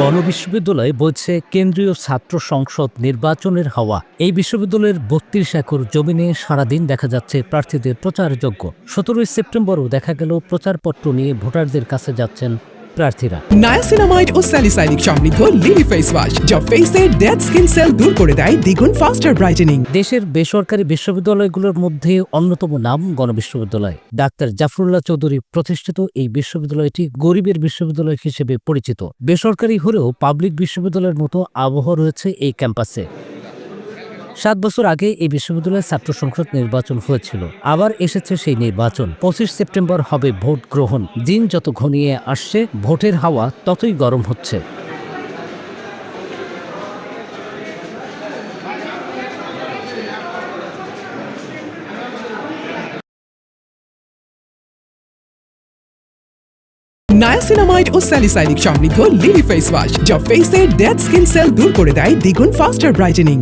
গণবিশ্ববিদ্যালয়ে বলছে কেন্দ্রীয় ছাত্র সংসদ নির্বাচনের হাওয়া। এই বিশ্ববিদ্যালয়ের বত্রিশ একর জমি নিয়ে সারাদিন দেখা যাচ্ছে প্রার্থীদের প্রচারযোগ্য। সতেরোই সেপ্টেম্বরও দেখা গেল প্রচারপত্র নিয়ে ভোটারদের কাছে যাচ্ছেন প্রার্থীরা। নায়াসিনামাইড ও স্যালিসাইনিক সমৃদ্ধ লিলি ফেস ওয়াশ যা ফেসের ডেড স্কিন সেল দূর করে দেয় দ্বিগুণ ফাস্টার ব্রাইটেনিং দেশের বেসরকারি বিশ্ববিদ্যালয়গুলোর মধ্যে অন্যতম নাম গণবিশ্ববিদ্যালয়। ডাক্তার জাফরুল্লাহ চৌধুরী প্রতিষ্ঠিত এই বিশ্ববিদ্যালয়টি গরিবের বিশ্ববিদ্যালয় হিসেবে পরিচিত। বেসরকারি হলেও পাবলিক বিশ্ববিদ্যালয়ের মতো আবহাওয়া রয়েছে এই ক্যাম্পাসে সাত বছর আগে এই বিশ্ববিদ্যালয়ের ছাত্র সংসদ নির্বাচন হয়েছিল। আবার এসেছে সেই নির্বাচন। পঁচিশ সেপ্টেম্বর হবে ভোট গ্রহণ। দিন যত ঘনিয়ে আসছে, ভোটের হাওয়া ততই গরম হচ্ছে। নায়াসিনামাইড ও স্যালিসাইনিক সমৃদ্ধ লিলি ফেস ওয়াশ যা ফেসের ডেড স্কিন সেল দূর করে দেয় দ্বিগুণ ফাস্টার ব্রাইটেনিং